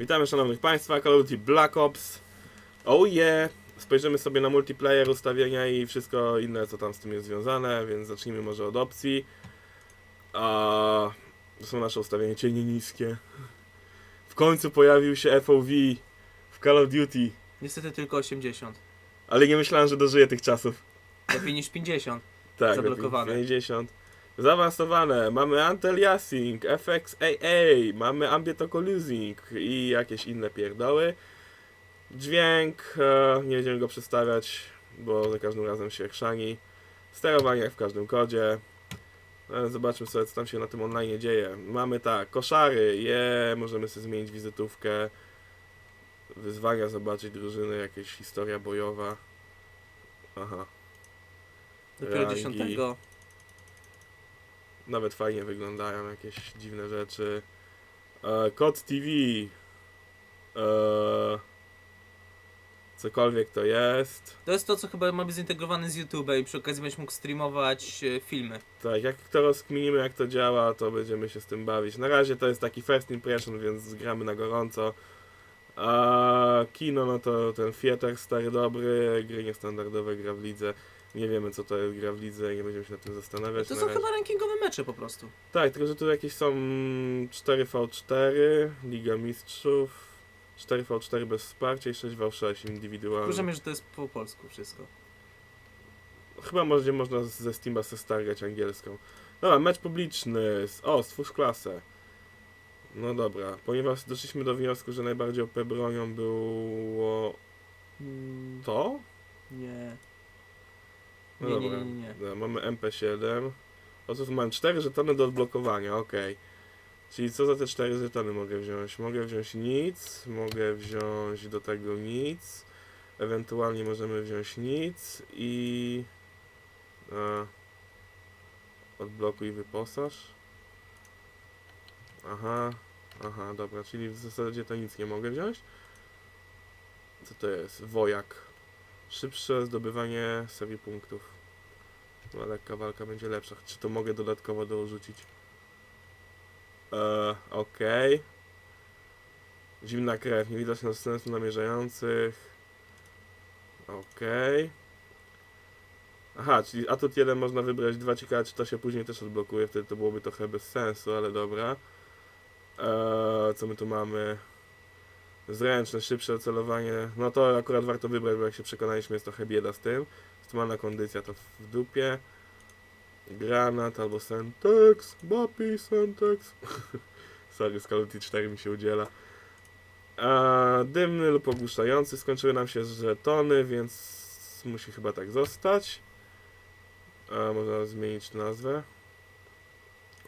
Witamy szanownych państwa, Call of Duty Black Ops. Oh yeah! Spojrzymy sobie na multiplayer, ustawienia i wszystko inne, co tam z tym jest związane, więc zacznijmy może od opcji. A to są nasze ustawienia cienie niskie. W końcu pojawił się FOV w Call of Duty, Niestety tylko 80. ale nie myślałem, że dożyję tych czasów. Lepiej niż 50. Tak, Zablokowane. 50. Zaawansowane. Mamy anti-aliasing, FXAA, mamy ambient occlusing i jakieś inne pierdoły. Dźwięk, e, nie będziemy go przedstawiać, bo za każdym razem się chrzani. Sterowanie jak w każdym kodzie. E, Zobaczmy sobie, co tam się na tym online dzieje. Mamy tak, koszary, je, możemy sobie zmienić wizytówkę. Wyzwania, zobaczyć drużyny, jakaś historia bojowa. Aha. Dopiero Rangi. 10. Nawet fajnie wyglądają jakieś dziwne rzeczy. E, Kod TV. E, cokolwiek to jest. To jest to, co chyba ma być zintegrowane z YouTube i przy okazji będziesz mógł streamować e, filmy. Tak, jak to rozkminimy, jak to działa, to będziemy się z tym bawić. Na razie to jest taki first impression, więc gramy na gorąco. A kino, no to ten theater stary dobry, gry niestandardowe, gra w lidze. Nie wiemy co to jest gra w lidze, nie będziemy się nad tym zastanawiać. To na są razie. chyba rankingowe mecze po prostu. Tak, tylko że tu jakieś są 4v4, Liga Mistrzów, 4v4 bez wsparcia i 6v6 indywidualnie. Wkurzamy, że to jest po polsku wszystko. Chyba może można ze Steama se stargać angielską. Dobra, mecz publiczny. O, stwórz klasę. No dobra, ponieważ doszliśmy do wniosku, że najbardziej OP bronią było Mm, to? nie. No Nie, nie, dobra. nie, nie, nie. Dobra, mamy MP7. O co tu mam? 4 żetony do odblokowania, okej. Czyli co za te 4 żetony mogę wziąć? Mogę wziąć nic, mogę wziąć do tego nic. Ewentualnie możemy wziąć nic i... A, odblokuj wyposaż. Aha, aha, dobra, czyli w zasadzie to nic nie mogę wziąć. Co to jest? Wojak. Szybsze zdobywanie serii punktów. No, lekka walka będzie lepsza. Czy to mogę dodatkowo dorzucić? Eee, okej. Zimna krew, nie widać następstw namierzających. Okej. Aha, czyli atut jeden można wybrać dwa, ciekawe czy to się później też odblokuje, wtedy to byłoby trochę bez sensu, ale dobra. Eee, co my tu mamy? Zręczne, szybsze celowanie. No to akurat warto wybrać, bo jak się przekonaliśmy jest trochę bieda z tym. Optymalna kondycja to w dupie. Granat albo Sentex. Bapi Sentex. Sorry, Duty 4 mi się udziela. A, dymny lub ogłuszający. Skończyły nam się żetony, więc musi chyba tak zostać. A, można zmienić nazwę.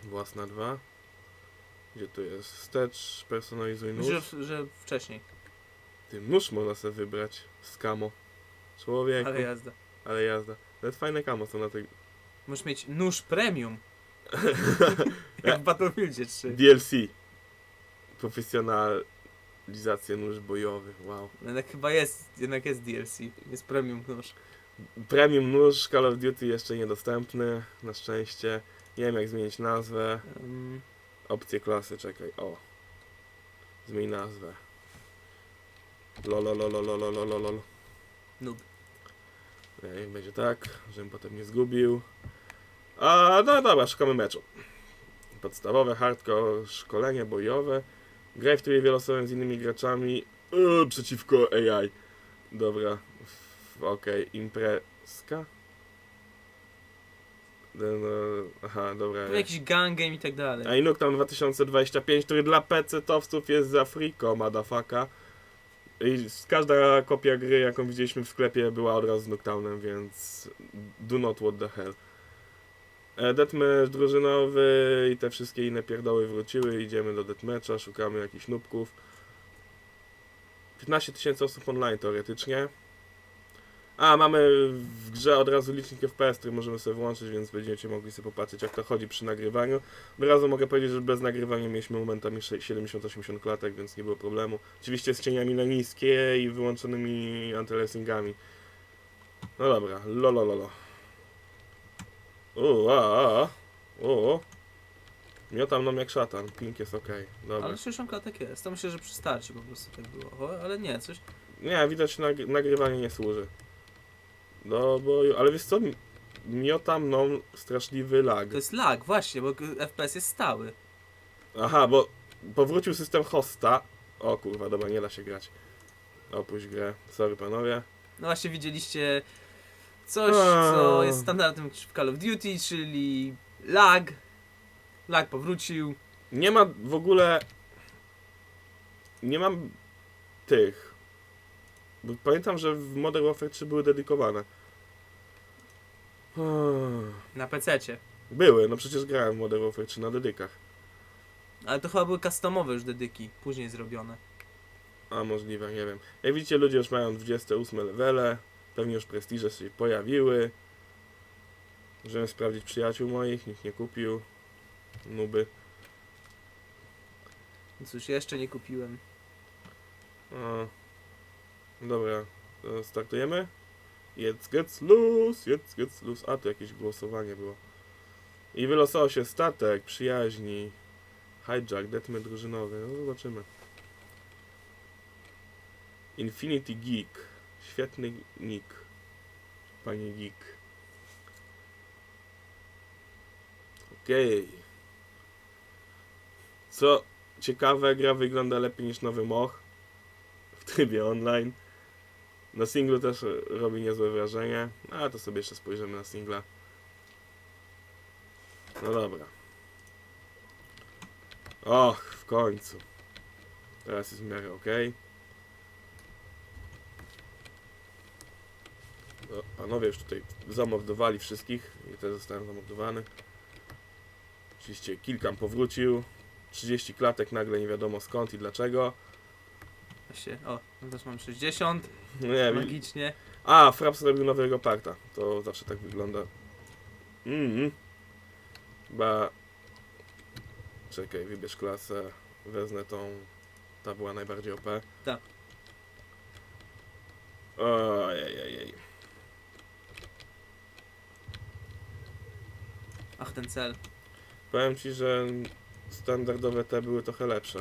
Własna 2. Gdzie tu jest? Wstecz, personalizuj nóż. Że, że wcześniej. Ty nóż można sobie wybrać z kamo. Człowiek, Ale jazda. ale jazda. Nawet fajne kamo są na tej Możesz mieć nóż premium. Jak w Battlefieldzie 3. DLC. Profesjonalizacja nóż bojowy, wow. Jednak chyba jest, jednak jest DLC. Jest premium nóż. Premium nóż Call of Duty jeszcze niedostępny, na szczęście. Nie wiem jak zmienić nazwę. Um, Opcje klasy, czekaj, o. Zmień nazwę. Lolololololololol. noob. Niech będzie tak, żebym potem nie zgubił. A, no dobra, szukamy meczu. Podstawowe, hardcore, szkolenie bojowe. Graj w trybie wieloosobowym z innymi graczami yy, przeciwko AI. Dobra, okej, imprezka. No, no, aha, dobra. Jakiś gang game i tak dalej. A i Nuketown 2025, który dla PC-towców jest za friko, madafaka. I każda kopia gry, jaką widzieliśmy w sklepie, była od razu z Nuketownem, więc do not what the hell. E, Deathmatch drużynowy i te wszystkie inne pierdoły wróciły, idziemy do Deathmatcha, szukamy jakichś nubków. 15 tysięcy osób online teoretycznie. A, mamy w grze od razu licznik FPS, który możemy sobie włączyć, więc będziecie mogli sobie popatrzeć jak to chodzi przy nagrywaniu. Od razu mogę powiedzieć, że bez nagrywania mieliśmy momentami 70-80 klatek, więc nie było problemu. Oczywiście z cieniami na niskie i wyłączonymi antyliasingami. No dobra, lolololo. O, a, a, o. Miotam nam jak szatan, ping jest ok. Dobra. Ale 60 klatek jest. To myślę, że przy starcie po prostu tak było. Ale nie, coś... Nie, widać nag nagrywanie nie służy. No bo, ale wiesz co, miota mną straszliwy lag. To jest lag, właśnie, bo FPS jest stały. Aha, bo powrócił system hosta. O kurwa, dobra, nie da się grać. Opuść grę, sorry panowie. No właśnie widzieliście coś, A. co jest standardem w Call of Duty, czyli lag. Lag powrócił. Nie ma w ogóle... Nie mam tych. Bo pamiętam, że w Modern Warfare 3 były dedykowane. Na PC-cie. Były, no przecież grałem w Modern Warfare 3 na dedykach. Ale to chyba były customowe już dedyki, później zrobione. A możliwe, nie wiem. Jak widzicie, ludzie już mają 28 levele. Pewnie już prestiże się pojawiły. Możemy sprawdzić przyjaciół moich, nikt nie kupił. Nuby. Cóż, jeszcze nie kupiłem. O. Dobra, startujemy. Jetzt geht's los, jetzt geht's los. A, tu jakieś głosowanie było. I wylosował się statek, przyjaźni, hijack, detmy drużynowy. No zobaczymy. Infinity Geek. Świetny nick. Panie Geek. Okej. Co ciekawe, gra wygląda lepiej niż nowy Moch w trybie online. Na singlu też robi niezłe wrażenie, ale to sobie jeszcze spojrzymy na singla. No dobra. Och, w końcu. Teraz jest w miarę ok. O, panowie już tutaj zamordowali wszystkich i też zostałem zamordowany. Oczywiście kilkam powrócił. 30 klatek nagle nie wiadomo skąd i dlaczego. Właśnie, o, też mam 60, No nie, wi- magicznie. A, Fraps zrobił nowego parta. To zawsze tak wygląda. Mhm. Chyba... Czekaj, wybierz klasę. Wezmę tą... Ta była najbardziej OP. Tak. Ojej. Ach, ten cel. Powiem ci, że standardowe te były trochę lepsze.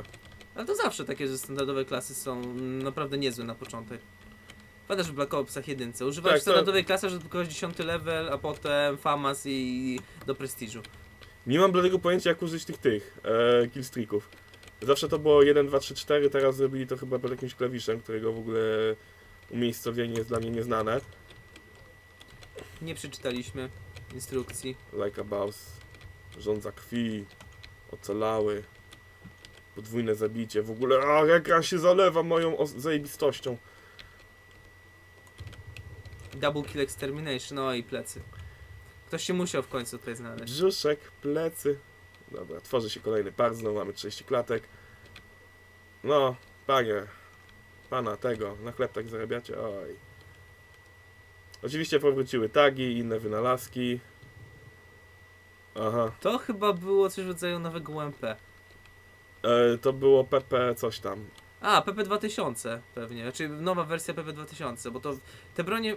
Ale to zawsze takie, że standardowe klasy są naprawdę niezłe na początek. Pamiętasz w Black Opsach jedynce. Używałeś Tak, to- standardowej klasy, żeby tylko 10 level, a potem FAMAS i do prestiżu. Nie mam bladego pojęcia jak użyć tych tych e, killstreaków. Zawsze to było 1, 2, 3, 4, teraz zrobili to chyba pod jakimś klawiszem, którego w ogóle umiejscowienie jest dla mnie nieznane. Nie przeczytaliśmy instrukcji. Like a Boss, rządza krwi, ocalały, podwójne zabicie, w ogóle a, ekran się zalewa moją zajebistością. Double Kill Extermination, no i plecy. Ktoś się musiał w końcu tutaj znaleźć. Brzuszek, plecy. Dobra, tworzy się kolejny par, znowu mamy 30 klatek. No, panie, pana tego, na chleb tak zarabiacie, oj. Oczywiście powróciły tagi i inne wynalazki. Aha, To chyba było coś w rodzaju nowego UMP. E, to było PP coś tam. A, PP2000 pewnie, znaczy nowa wersja PP2000, bo to te bronie...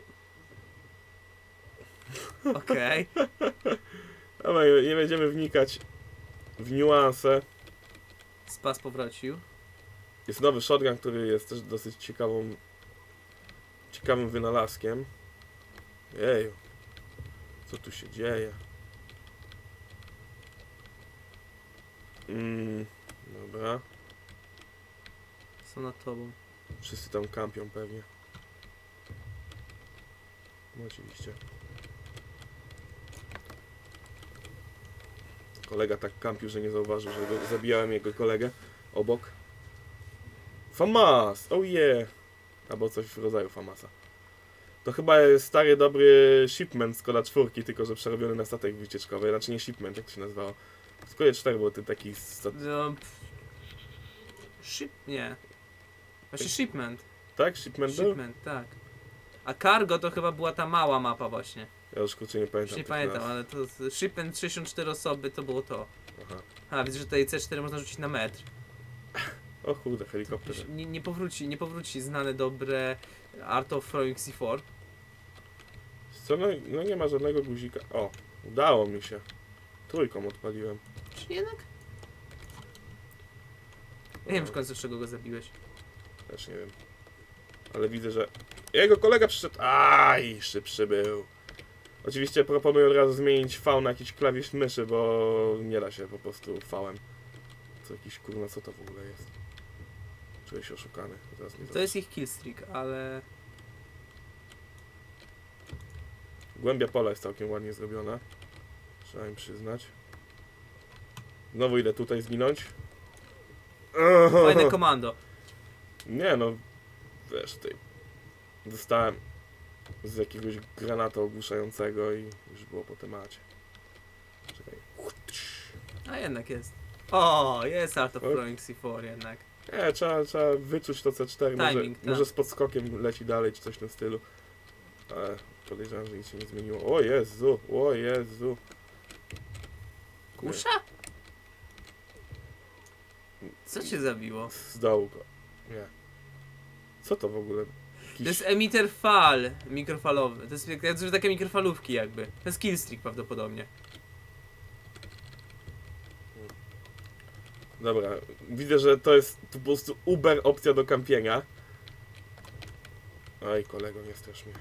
Okej, Dobra, nie będziemy wnikać w niuanse. Spas powrócił. Jest nowy shotgun, który jest też dosyć ciekawą, ciekawym wynalazkiem. Jeju, co tu się dzieje? Mm, dobra, Są nad tobą. wszyscy tam kampią pewnie. No oczywiście. Kolega tak kampił, że nie zauważył, że go, zabijałem jego kolegę obok. FAMAS! Oh yeah! Albo coś w rodzaju FAMASa. To chyba jest stary, dobry shipment z Koda 4, tylko że przerobiony na statek wycieczkowy. Znaczy nie shipment, jak to się nazywało. Kodzie 4 był ten taki stat... No, pff. Ship... nie. Właśnie shipment. Tak? Shipment był? Shipment, tak. A cargo to chyba była ta mała mapa właśnie. Ja już kurczę nie pamiętam. Już nie tych pamiętam, nazw. ale to z- shipment 64 osoby to było to. Aha. A, widzę, że tutaj C4 można rzucić na metr. O kurde, helikopter. Już Nie, nie powróci, nie powróci znane dobre Art of Throwing C4. Co, no, no nie ma żadnego guzika. O, udało mi się. Trójką odpaliłem. Czy jednak? Nie wiem w końcu, z czego go zabiłeś. Też nie wiem. Ale widzę, że jego kolega przyszedł. Aj, szybszy był. Oczywiście proponuję od razu zmienić V na jakiś klawisz myszy, bo nie da się po prostu V-em. Co jakiś kurwa, co to w ogóle jest? Czuję się oszukany. Teraz mi To jest ich killstreak, ale... Głębia pola jest całkiem ładnie zrobiona. Trzeba im przyznać. Znowu idę tutaj zginąć. Fajne komando. Nie no, wiesz, ty. Dostałem z jakiegoś granata ogłuszającego i już było po temacie. Czekaj. A jednak jest. O, jest Art of. Throwing C4 jednak. Nie, trzeba, trzeba wyczuć to C4. Może, Timing, tak. może z podskokiem leci dalej, czy coś w tym stylu. Ale podejrzewam, że nic się nie zmieniło. O Jezu, o Jezu. Kusza? Co cię zabiło? Z dołu go. Nie. Co to w ogóle? To Jakiś... jest emitter fal mikrofalowy. To jest jak- jak takie mikrofalówki jakby. To jest killstreak prawdopodobnie. Dobra, widzę, że to jest po prostu uber opcja do kampienia. Oj, kolego, nie strasz mnie.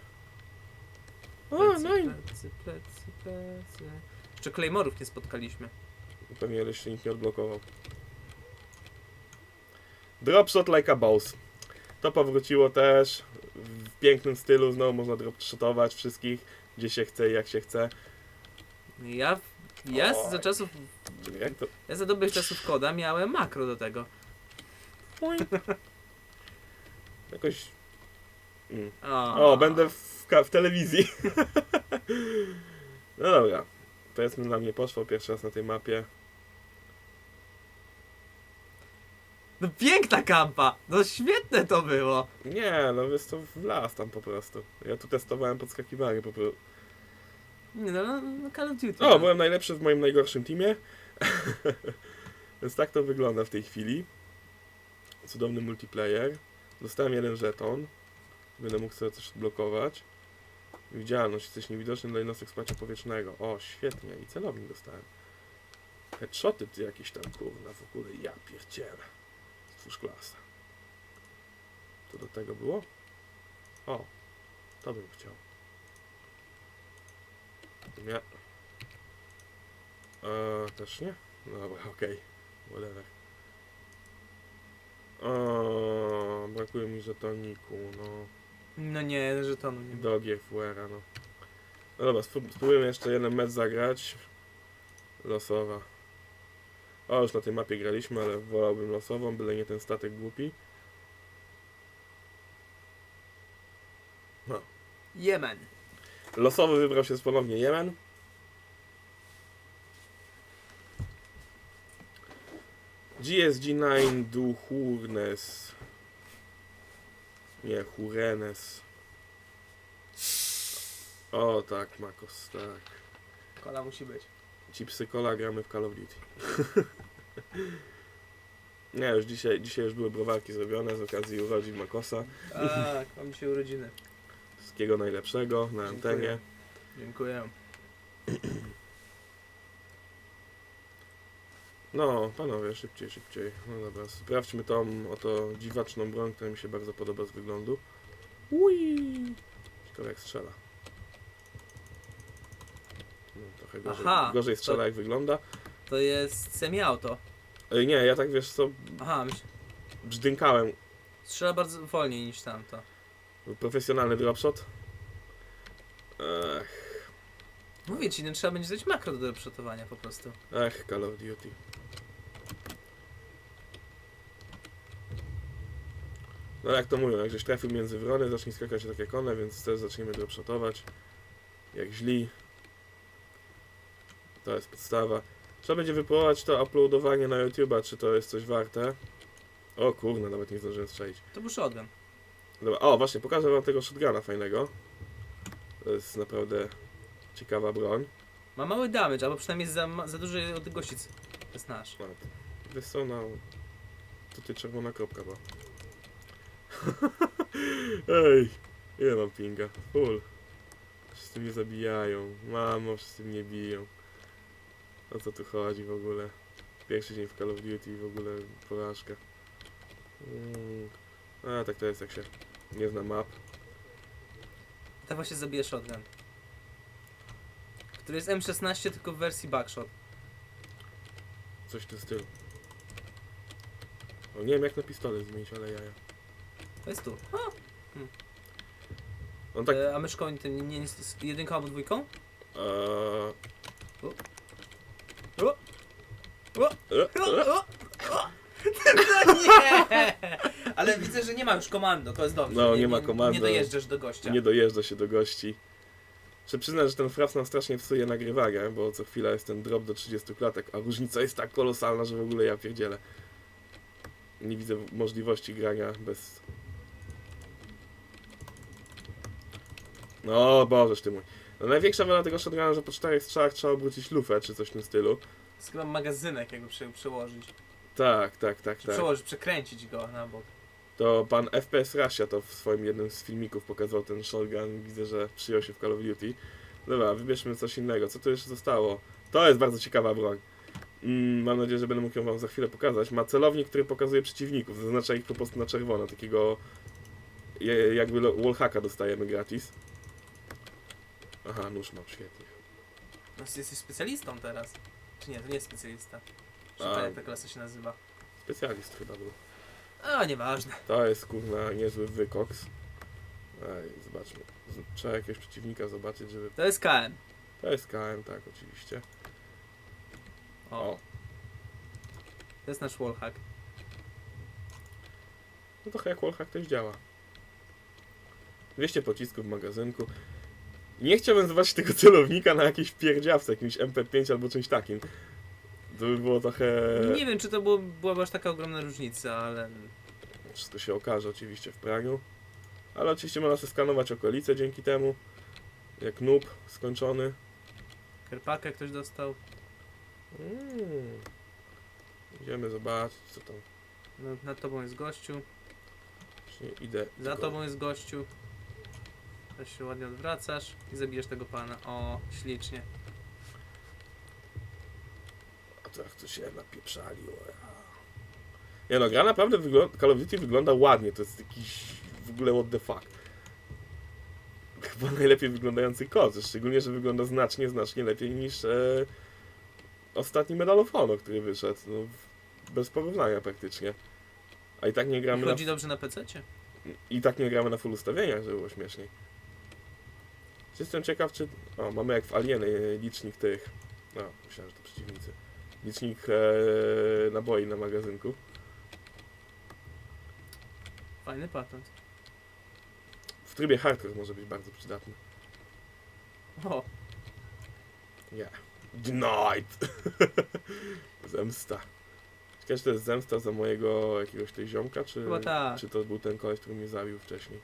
O, Plecy, no i plecy, plecy, plecy. Jeszcze Claymore'ów nie spotkaliśmy. pewnie jeszcze nikt nie odblokował. Dropshot like a boss. To powróciło też w pięknym stylu, znowu można dropshotować wszystkich, gdzie się chce i jak się chce. Ja, ja Oj. za czasów, Czyli jak to... ja za dobrych czasów koda miałem makro do tego. Jakoś... Mm. O, będę w, ka- w telewizji. no dobra. Powiedzmy na mnie poszło pierwszy raz na tej mapie. No piękna kampa! No świetne to było! Nie, no jest to w las tam po prostu. Ja tu testowałem podskakiwanie po prostu. Nie no, no, no Call of Duty. O, no. byłem najlepszy w moim najgorszym teamie. Więc tak to wygląda w tej chwili. Cudowny multiplayer. Dostałem jeden żeton. Będę mógł sobie coś odblokować. Widzialność, jesteś niewidoczny dla jednostek wsparcia powietrznego. O, świetnie. I celownik dostałem. Headshoty ty jakieś tam, kurna, w ogóle ja pierdzielę. Stwórz klasa. To do tego było? O, to bym chciał. Nie. Eee, też nie? No Dobra, okej. Whatever. O, brakuje mi żetoniku, no. No nie, żetonu nie było. Do no. No dobra, spró- spróbujemy jeszcze jeden mecz zagrać. Losowa. O, już na tej mapie graliśmy, ale wolałbym losową, byle nie ten statek głupi. Jemen. Losowy wybrał się ponownie Jemen. GSG9 du Hurnes. Nie, Hurenes. O tak, Makos, tak. Kola musi być. Chipsy cola gramy w Call of Duty. Nie, już dzisiaj, dzisiaj już były browarki zrobione z okazji urodzin Makosa. Tak, mam dzisiaj urodziny. Wszystkiego najlepszego na Dziękuję. antenie. Dziękuję. No, panowie, szybciej, szybciej. No dobra, sprawdźmy tą oto dziwaczną broń, która mi się bardzo podoba z wyglądu. Ui! Ciekawe jak strzela. No, trochę gorzej, Aha, gorzej to- strzela jak wygląda. To jest semi-auto. Ej, nie, ja tak wiesz co, Aha, myśl... brzdękałem. strzela bardzo wolniej niż tamto. Profesjonalny dropshot. Ech, Mówię ci, no trzeba będzie dać makro do przotowania po prostu. ech, Call of Duty. No jak to mówią, jak żeś trafił między wrony, zacznij skakać tak jak one, więc też zaczniemy dropshotować. Jak źli. To jest podstawa. Trzeba będzie wypróbować to uploadowanie na YouTube'a, czy to jest coś warte. O kurna, nawet nie zdążyłem strzelić. To był shotgun. Dobra, o właśnie, pokażę wam tego shotguna fajnego. To jest naprawdę ciekawa broń. Ma mały damage, albo przynajmniej za, ma- za dużej odległości. To jest nasz. No, wiesz co, no... Tutaj czerwona kropka była. Ej, ile mam pinga? Full. Wszyscy mnie zabijają. Mamo, wszyscy mnie biją. O co tu chodzi w ogóle? Pierwszy dzień w Call of Duty i w ogóle porażka. Mm. A, tak to jest jak się nie zna map. Tak właśnie zabije shotgun. Który jest M16 tylko w wersji backshot. Coś w tym stylu. O, nie wiem jak na pistolet zmienić, ale jaja. To jest tu. A, On tak... e, a myszką to nie, nie jest jedynką albo dwójką? Eee, O! No nie! Ale widzę, że nie ma już komando, to jest dobrze. No, nie ma komando. Nie dojeżdżasz do gościa. Nie dojeżdża się do gości. Muszę przyznać, że ten fraps nam strasznie psuje nagrywanie, bo co chwila jest ten drop do 30 klatek, a różnica jest tak kolosalna, że w ogóle ja pierdzielę. Nie widzę możliwości grania bez... No, bożeż ty mój. No, największa wada tego shotguna, że po czterech strzałach trzeba obrócić lufę, czy coś w tym stylu. Z chyba magazynek jakby prze, przełożyć. Tak, tak, tak, Czy tak. przełożyć, przekręcić go na bok. To pan FPS Russia to w swoim jednym z filmików pokazał ten shotgun. Widzę, że przyjął się w Call of Duty. Dobra, wybierzmy coś innego. Co tu jeszcze zostało? To jest bardzo ciekawa broń. Mm, mam nadzieję, że będę mógł ją wam za chwilę pokazać. Ma celownik, który pokazuje przeciwników. Zaznacza ich po prostu na czerwono. Takiego je- jakby lo- wallhacka dostajemy gratis. Aha, nóż mam, świetnie. No, jesteś specjalistą teraz. Czy nie, to nie jest specjalista. Czy A. jak ta klasa się nazywa? Specjalist chyba był. A, nieważne. To jest kurna niezły wykoks. Ej, zobaczmy. Z- Trzeba jakiegoś przeciwnika zobaczyć, żeby... To jest KM. To jest KM, tak, oczywiście. O, O, to jest nasz wallhack. no to jak wallhack też działa. 200 pocisków w magazynku. Nie chciałbym zobaczyć tego celownika na jakiejś pierdziawce, jakimś MP5 albo czymś takim. To by było trochę... Nie wiem, czy to było, byłaby aż taka ogromna różnica, ale... Wszystko się okaże oczywiście w praniu. Ale oczywiście można sobie skanować okolice dzięki temu. Jak noob skończony. Kerpakę ktoś dostał. Mm. Idziemy zobaczyć co tam. No, nad tobą jest gościu. Właśnie idę. Za tylko- tobą jest gościu. Też się ładnie odwracasz i zabijesz tego pana. O, ślicznie. A to jak to się napieprzali. o ja. Nie no, gra naprawdę wygląda, Call of Duty wygląda ładnie, to jest jakiś w ogóle what the fuck. Chyba najlepiej wyglądający kod, szczególnie, że wygląda znacznie, znacznie lepiej niż e, ostatni Medal of Honor, który wyszedł. No, bez porównania praktycznie. A i tak nie gramy na, chodzi dobrze na PC-cie? i tak nie gramy na full ustawieniach, żeby było śmieszniej. Jestem ciekaw, czy... O, mamy jak w Alieny licznik tych... No, myślałem, że to przeciwnicy. Licznik e, naboi na magazynku. Fajny patent. W trybie hardcore może być bardzo przydatny. O, Nie. Denied! zemsta. Ciekawe, czy to jest zemsta za mojego jakiegoś tej ziomka, czy, Chyba tak. czy to był ten koleś, który mnie zabił wcześniej.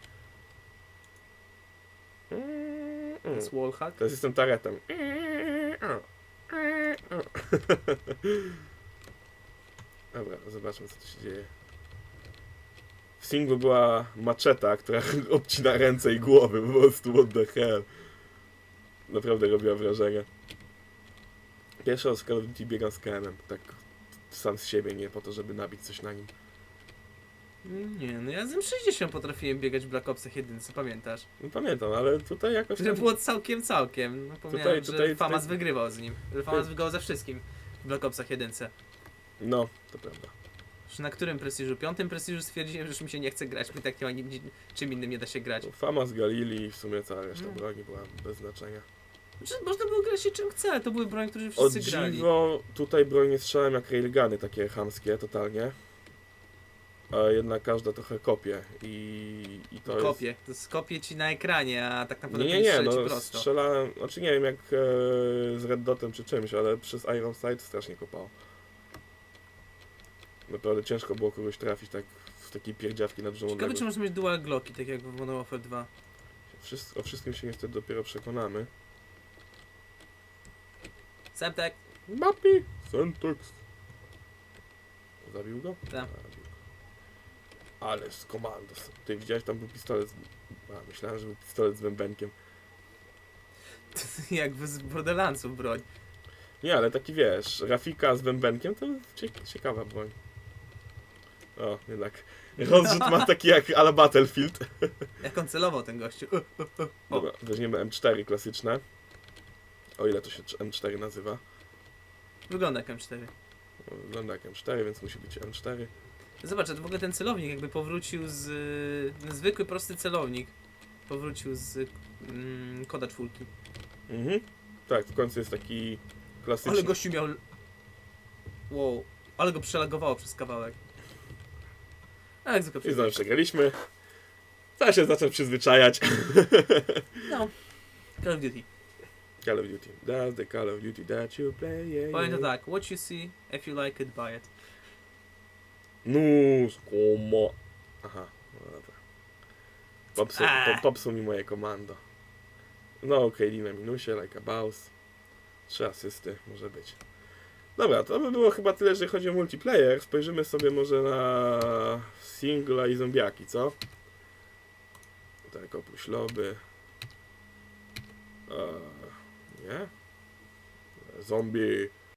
Mm, to jest wallhack. Teraz jestem taretem. Dobra, zobaczmy co tu się dzieje. W singlu była maczeta, która obcina ręce i głowy, po prostu what the hell. Naprawdę robiła wrażenie. Pierwszy raz w biegam z KM-em, tak sam z siebie, nie po to, żeby nabić coś na nim. Nie, no ja z M60 potrafiłem biegać w Black Opsach jedynce, pamiętasz? No pamiętam, ale tutaj jakoś tam... było całkiem, całkiem. No, Tutaj- tutaj- że Famas tutaj- wygrywał z nim. Że Famas wygrywał ze wszystkim w Black Opsach jedynce. No, to prawda. Na którym prestiżu? Piątym prestiżu stwierdziłem, że już mi się nie chce grać, mi tak nie ma ni- ni- czym innym nie da się grać. Fama z Galili i w sumie cała reszta Mm. broni była bez znaczenia. Że można było grać się czym chce, to były broń, które wszyscy grali. dziwo, tutaj broń nie strzelałem jak railguny, takie chamskie totalnie. A jednak każda trochę kopie i, i to Kopie. To skopie ci na ekranie, a tak jest... naprawdę Nie, nie, nie, no prosto. strzelałem, znaczy nie wiem jak e, z Red Dotem czy czymś, ale przez Iron Sight strasznie kopało. Naprawdę ciężko było kogoś trafić tak w takiej pierdziawki na dużą Ciekawe, czy można mieć dual glocki, tak jak w Modern Warfare 2. Wszystko, o wszystkim się niestety dopiero przekonamy. Semtek, Mapi! Sentex. Zabił go? Tak. Ale z komandos. Ty widziałeś, tam był pistolet z... A, myślałem, że był pistolet z bębenkiem. jakby z Borderlandsów broń. Nie, ale taki wiesz, Rafika z bębenkiem to cie ciekawa broń. O, jednak. Rozrzut ma taki jak ala Battlefield. Jak on celował ten gościu. Dobra, weźmiemy M4 klasyczne. O ile to się M4 nazywa. wygląda jak M4. O, Wygląda jak M4, więc musi być M4. Zobacz, to w ogóle ten celownik jakby powrócił z... Ten zwykły, prosty celownik. Powrócił z mm, koda czwórki. Mhm. Tak, w końcu jest taki klasyczny. Ale gościu miał... Wow. Ale go przelagowało przez kawałek. A jak zwykle I znowu przegraliśmy. Trzeba się zacząć przyzwyczajać. No. Call of Duty. Call of Duty. That's the Call of Duty that you play. Yeah, Powiem to yeah. tak. What you see, if you like it, buy it. No, komo. Aha, no dobra. Popsuł, po, popsuł mi moje komando. No, KD na minusie, like a boss. Trzy asysty, może być. Dobra, to by było chyba tyle, jeżeli chodzi o multiplayer. Spojrzymy sobie może na singla i zombiaki, co? Tak, opuść lobby. Eee, nie? Zombie.